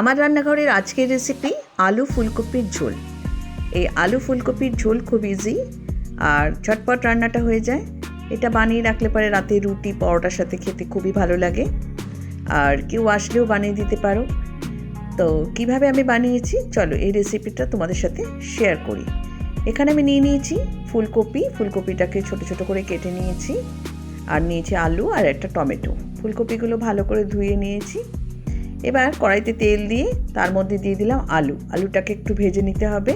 আমার রান্নাঘরের আজকের রেসিপি আলু ফুলকপির ঝোল। এই আলু ফুলকপির ঝোল খুব ইজি আর ঝটপট রান্নাটা হয়ে যায়। এটা বানিয়ে রাখলে পরে রাতে রুটি, পরোটার সাথে খেতে খুবই ভালো লাগে। আর কেউ আসলেও বানিয়ে দিতে পারো। তো কীভাবে আমি বানিয়েছি? চলো এই রেসিপিটা তোমাদের সাথে শেয়ার করি। এখানে আমি নিয়ে নিয়েছি ফুলকপি। ফুলকপিটাকে ছোট ছোট করে কেটে নিয়েছি। আর নিয়েছি আলু আর একটা টমেটো। ফুলকপিগুলো ভালো করে ধুয়ে নিয়েছি। এবার কড়াইতে তেল দিয়ে তার মধ্যে দিয়ে দিলাম আলু। আলুটাকে একটু ভেজে নিতে হবে।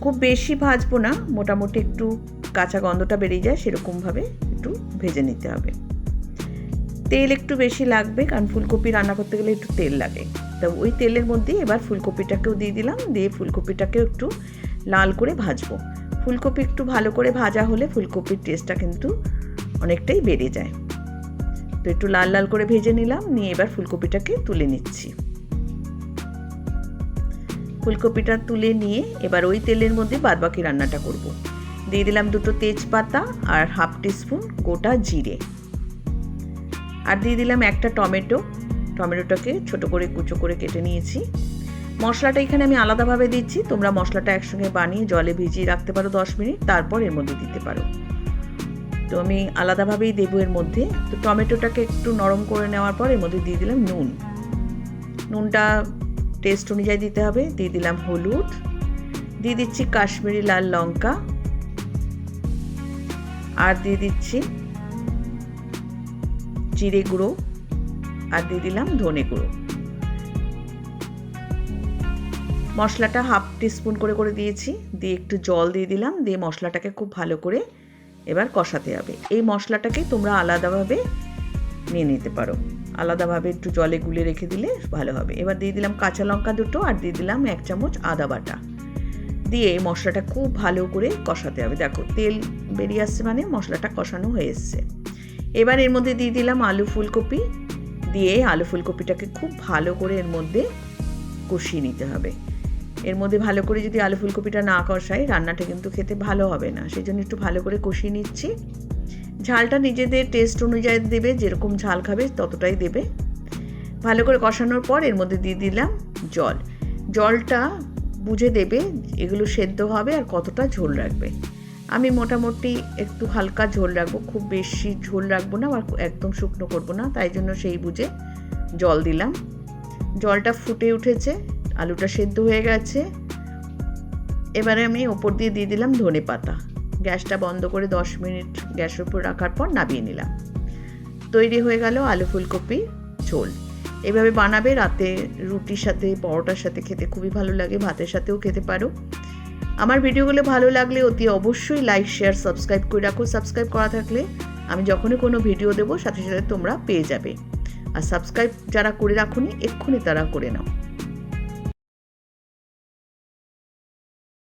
খুব বেশি ভাজবো না, মোটামুটি একটু কাঁচা গন্ধটা বেরিয়ে যায়, সেরকমভাবে একটু ভেজে নিতে হবে। তেল একটু বেশি লাগবে, কারণ ফুলকপি রান্না করতে গেলে একটু তেল লাগে। তো ওই তেলের মধ্যে এবার ফুলকপিটাকেও দিয়ে দিলাম, দিয়ে ফুলকপিটাকেও একটু লাল করে ভাজবো। ফুলকপি একটু ভালো করে ভাজা হলে ফুলকপির টেস্টটা কিন্তু অনেকটাই বেড়ে যায়। তো একটু লাল লাল করে ভেজে নিলাম, নিয়ে এবার ফুলকপিটাকে তুলে নিচ্ছি। ফুলকপিটা তুলে নিয়ে এবার ওই তেলের মধ্যে বাদবাকি রান্নাটা করব। দিয়ে দিলাম দুটো তেজপাতা আর হাফ টিস্পুন গোটা জিরে। আর দিয়ে দিলাম একটা টমেটো। টমেটোটাকে ছোট করে কুচো করে কেটে নিয়েছি। মশলাটা এখানে আমি আলাদাভাবে দিচ্ছি। তোমরা মশলাটা একসঙ্গে বানিয়ে জলে ভিজিয়ে রাখতে পারো দশ মিনিট, তারপর এর মধ্যে দিতে পারো। তো আমি আলাদাভাবেই দেবো এর মধ্যে। তো টমেটোটাকে একটু নরম করে নেওয়ার পর এর মধ্যে দিয়ে দিলাম নুন। নুনটা টেস্ট অনুযায়ী দিতে হবে। দিয়ে দিলাম হলুদ। দিয়ে দিচ্ছি কাশ্মীরি লাল লঙ্কা। আর দিয়ে দিচ্ছি জিরে গুঁড়ো। আর দিয়ে দিলাম ধনে গুঁড়ো। মশলাটা হাফ টিস্পুন করে করে দিয়েছি। দিয়ে একটু জল দিয়ে দিলাম। দিয়ে মশলাটাকে খুব ভালো করে এবার কষাতে হবে। এই মশলাটাকে তোমরা আলাদাভাবে নিয়ে নিতে পারো। আলাদাভাবে একটু জলে গুলে রেখে দিলে ভালো হবে। এবার দিয়ে দিলাম কাঁচা লঙ্কা দুটো আর দিয়ে দিলাম এক চামচ আদা বাটা। দিয়ে মশলাটা খুব ভালো করে কষাতে হবে। দেখো, তেল বেরিয়ে আসছে মানে মশলাটা কষানো হয়ে এসছে। এবার এর মধ্যে দিয়ে দিলাম আলু ফুলকপি। দিয়ে আলু ফুলকপিটাকে খুব ভালো করে এর মধ্যে কষিয়ে নিতে হবে। এর মধ্যে ভালো করে যদি আলু ফুলকপিটা না কষাই, রান্নাটা কিন্তু খেতে ভালো হবে না। সেই জন্য একটু ভালো করে কষিয়ে নিচ্ছি। ঝালটা নিজেদের টেস্ট অনুযায়ী দেবে, যেরকম ঝাল খাবে ততটাই দেবে। ভালো করে কষানোর পর এর মধ্যে দিয়ে দিলাম জল। জলটা বুঝে দেবে এগুলো সেদ্ধ হবে আর কতটা ঝোল রাখবে। আমি মোটামুটি একটু হালকা ঝোল রাখব, খুব বেশি ঝোল রাখব না আর একদম শুকনো করব না, তাই জন্য সেই বুঝে জল দিলাম। জলটা ফুটে উঠেছে আলুটা সেদ্ধ হয়ে গেছে। এবারে আমি ওপর দিয়ে দিয়ে দিলাম ধনে পাতা। গ্যাসটা বন্ধ করে দশ মিনিট গ্যাসের উপর রাখার পর নামিয়ে নিলাম। তৈরি হয়ে গেল আলু ফুলকপি ঝোল। এভাবে বানাবে, রাতে রুটির সাথে, পরোটার সাথে খেতে খুবই ভালো লাগে, ভাতের সাথেও খেতে পারো। আমার ভিডিওগুলো ভালো লাগলে অতি অবশ্যই লাইক শেয়ার সাবস্ক্রাইব করে রাখো। সাবস্ক্রাইব করা থাকলে আমি যখনই কোনো ভিডিও দেবো, সাথে সাথে তোমরা পেয়ে যাবে। আর সাবস্ক্রাইব যারা করে রাখুনি, এক্ষুনি তারা করে নাও।